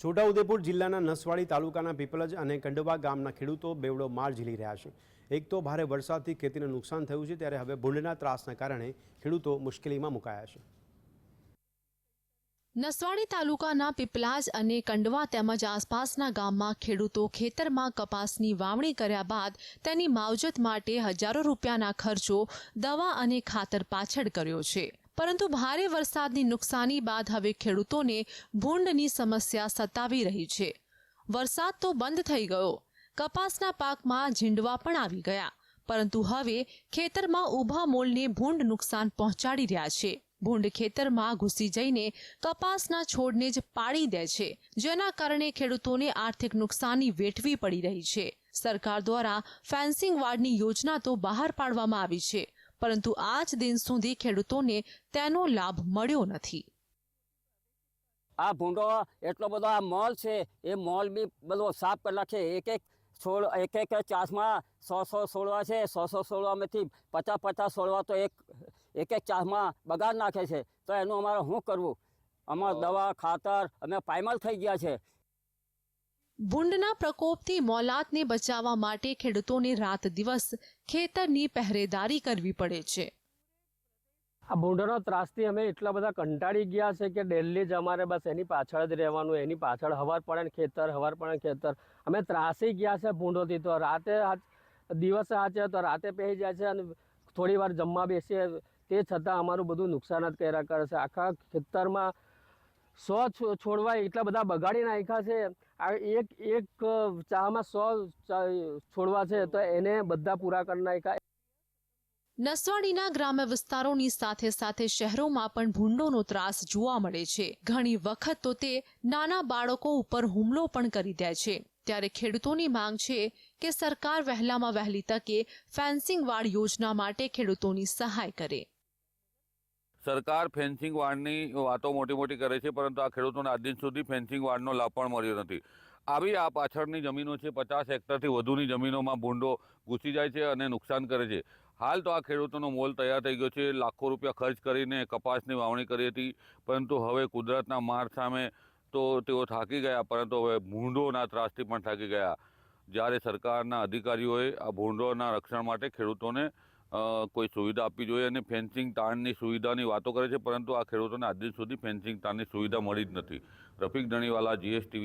છોટાઉદેપુર જિલ્લાના નસવાડી તાલુકાના પીપલજ અને કંડવા ગામના ખેડૂતો બેવડો માર ઝીલી રહ્યા છે. એક તો ભારે વરસાદથી ખેતીને નુકસાન થયું છે, ત્યારે હવે ભૂંડના ત્રાસના કારણે ખેડૂતો મુશ્કેલીમાં મુકાયા છે. નસવાડી તાલુકાના પીપલાજ અને કંડવા તેમજ આસપાસના ગામમાં ખેડૂતો ખેતરમાં કપાસની વાવણી કર્યા બાદ તેની માવજત માટે હજારો રૂપિયાના ખર્ચો દવા અને ખાતર પાછળ કર્યો છે. પરંતુ ભારે વરસાદની નુકસાની બાદ હવે ખેડૂતોને ભૂંડની સમસ્યા સતાવી રહી છે. વરસાદ તો બંધ થઈ ગયો. કપાસના પાકમાં ઝીંડવા પણ આવી ગયા. પરંતુ હવે ખેતરમાં ઊભા મોલને ભૂંડ નુકસાન પહોંચાડી રહ્યા છે. ભૂંડ ખેતરમાં ઘૂસી જઈને કપાસના છોડને જ પાડી દે છે, જેના કારણે ખેડૂતોને આર્થિક નુકસાની વેઠવી પડી રહી છે. સરકાર દ્વારા ફેન્સિંગ વાડની યોજના તો બહાર પાડવામાં આવી છે. પરંતુ આજ દિન સુધી ખેડૂતોને તેનો લાભ મળ્યો નથી. આ ભૂંડો એટલો બધો આ મોલ છે એ મોલ બી બધો સાફ કરેલા છે એક એક છોડ એક એક ચાસમાં સો સો છોડવા છે. સો સો છોડવામાંથી પચાસ પચાસ છોડવા તો એક એક એક ચાસમાં બગાડ નાખે છે. તો એનું અમારે શું કરવું? અમારે દવા ખાતર અમે પાયમાલ થઈ ગયા છે. ભૂંડના પ્રકોપથી મોલાતને બચાવવા માટે ખેડૂતોને રાત દિવસ ખેતરની પહેરેદારી કરવી પડે છે. આ ભૂંડનો ત્રાસથી અમે એટલા બધા કંટાળી ગયા છે કે ડેલી જ અમારે બસ એની પાછળ જ રહેવાનું, એની પાછળ હવાર પડે ખેતર, હવાર પડે ખેતર. અમે ત્રાસી ગયા છે ભૂંડોથી તો રાતે દિવસે હાચે તો રાતે પહેરી જાય છે અને થોડી વાર જમવા બેસીએ. તે છતાં અમારું બધું નુકસાન જ કર્યા કરે છે. આખા ખેતરમાં સો છોડવા એટલા બધા બગાડી નાખ્યા છે. આ એક એક ચામાં સો છોડવા છે તો એને બધા પૂરા કરી નાખ્યા. નસવાડીના ગ્રામ્ય વિસ્તારોની સાથે સાથે શહેરોમાં પણ ભૂંડોનો ત્રાસ જોવા મળે છે. ઘણી વખત તો તે નાના બાળકો ઉપર હુમલો પણ કરી દે છે. ત્યારે ખેડૂતોની માંગ છે કે સરકાર વહેલામાં વહેલી તકે ફેન્સિંગ વાડ યોજના માટે ખેડૂતોની સહાય કરે. સરકાર ફેન્સિંગ વાડની વાતો મોટી મોટી કરે છે, પરંતુ આ ખેડૂતોને આજ દિન સુધી ફેન્સિંગ વાડનો લાભ પણ મળ્યો નથી. આવી આ પાછળની જમીનો છે, પચાસ હેક્ટરથી વધુની જમીનોમાં ભૂંડો ઘૂસી જાય છે અને નુકસાન કરે છે. હાલ તો આ ખેડૂતોનો મોલ તૈયાર થઈ ગયો છે, લાખો રૂપિયા ખર્ચ કરીને કપાસની વાવણી કરી હતી, પરંતુ હવે કુદરતના માર સામે તો તેઓ થાકી ગયા, પરંતુ હવે ભૂંડોના ત્રાસથી પણ થાકી ગયા. જ્યારે સરકારના અધિકારીઓએ આ ભૂંડોના રક્ષણ માટે ખેડૂતોને કોઈ સુવિધા આપવી જોઈએ અને ફેન્સિંગ તાણની સુવિધાની વાતો કરે છે, પરંતુ આ ખેડૂતોને આજ સુધી ફેન્સિંગ તાણની સુવિધા મળી જ નથી. રફીક ધણીવાલા, જીએસટીવી